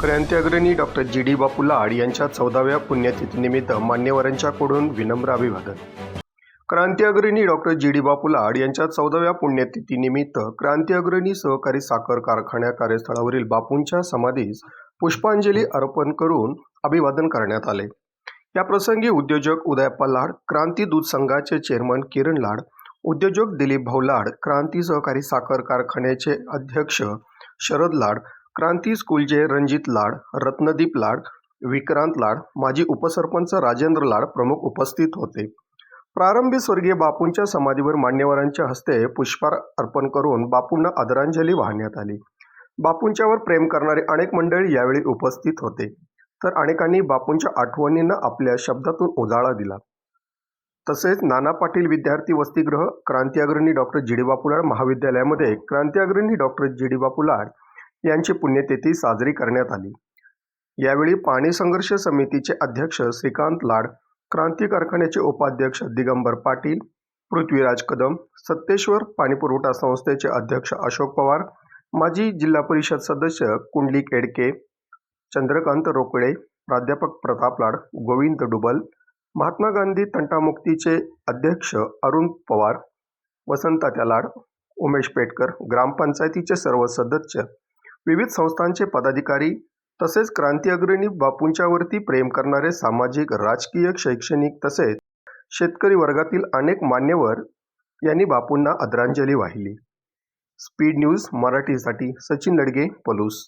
क्रांती doctor G D बापू लाड यांच्या चौदाव्या पुण्यतिथीनिमित्त मान्यवरांच्याकडून विनम्र अभिवादन. क्रांती अग्रणी डॉक्टर जी डी बापू लाड यांच्या चौदाव्या पुण्यतिथीनिमित्त क्रांती अग्रणी सहकारी साखर कारखान्या कार्यस्थळावरील बापूंच्या समाधीस पुष्पांजली अर्पण करून अभिवादन करण्यात आले. या प्रसंगी उद्योजक उदयप्पा लाड क्रांती दूध संघाचे चेअरमन किरण लाड उद्योजक दिलीप भाऊ लाड क्रांती सहकारी साखर कारखान्याचे अध्यक्ष शरद लाड क्रांती स्कूलचे रणजित लाड रत्नदीप लाड विक्रांत लाड माजी उपसरपंच राजेंद्र लाड प्रमुख उपस्थित होते. प्रारंभी स्वर्गीय बापूंच्या समाधीवर मान्यवरांच्या हस्ते पुष्पार अर्पण करून बापूंना आदरांजली वाहण्यात आली. बापूंच्यावर प्रेम करणारे अनेक मंडळी यावेळी उपस्थित होते. तर अनेकांनी बापूंच्या आठवणींना आपल्या शब्दातून उजाळा दिला. तसेच नाना पाटील विद्यार्थी वसतिगृह क्रांतीअग्रणी डॉक्टर जी डी बापूलाड महाविद्यालयामध्ये क्रांतीअग्रणी डॉक्टर जी डी बापूलाड यांची पुण्यतिथी साजरी करण्यात आली. यावेळी पाणी संघर्ष समितीचे अध्यक्ष श्रीकांत लाड क्रांती कारखान्याचे उपाध्यक्ष दिगंबर पाटील पृथ्वीराज कदम सत्तेश्वर पाणीपुरवठा संस्थेचे अध्यक्ष अशोक पवार माजी जिल्हा परिषद सदस्य कुंडली केडके चंद्रकांत रोकडे प्राध्यापक प्रताप लाड गोविंद डुबल महात्मा गांधी तंटामुक्तीचे अध्यक्ष अरुण पवार वसंतात्या लाड उमेश पेटकर ग्रामपंचायतीचे सर्व सदस्य विविध संस्थांचे पदाधिकारी तसेच क्रांती अग्रणी बापूंच्यावरती प्रेम करणारे सामाजिक राजकीय शैक्षणिक तसेच शेतकरी वर्गातील अनेक मान्यवर यांनी बापूंना आदरांजली वाहिली. स्पीड न्यूज मराठीसाठी सचिन लडगे पलूस.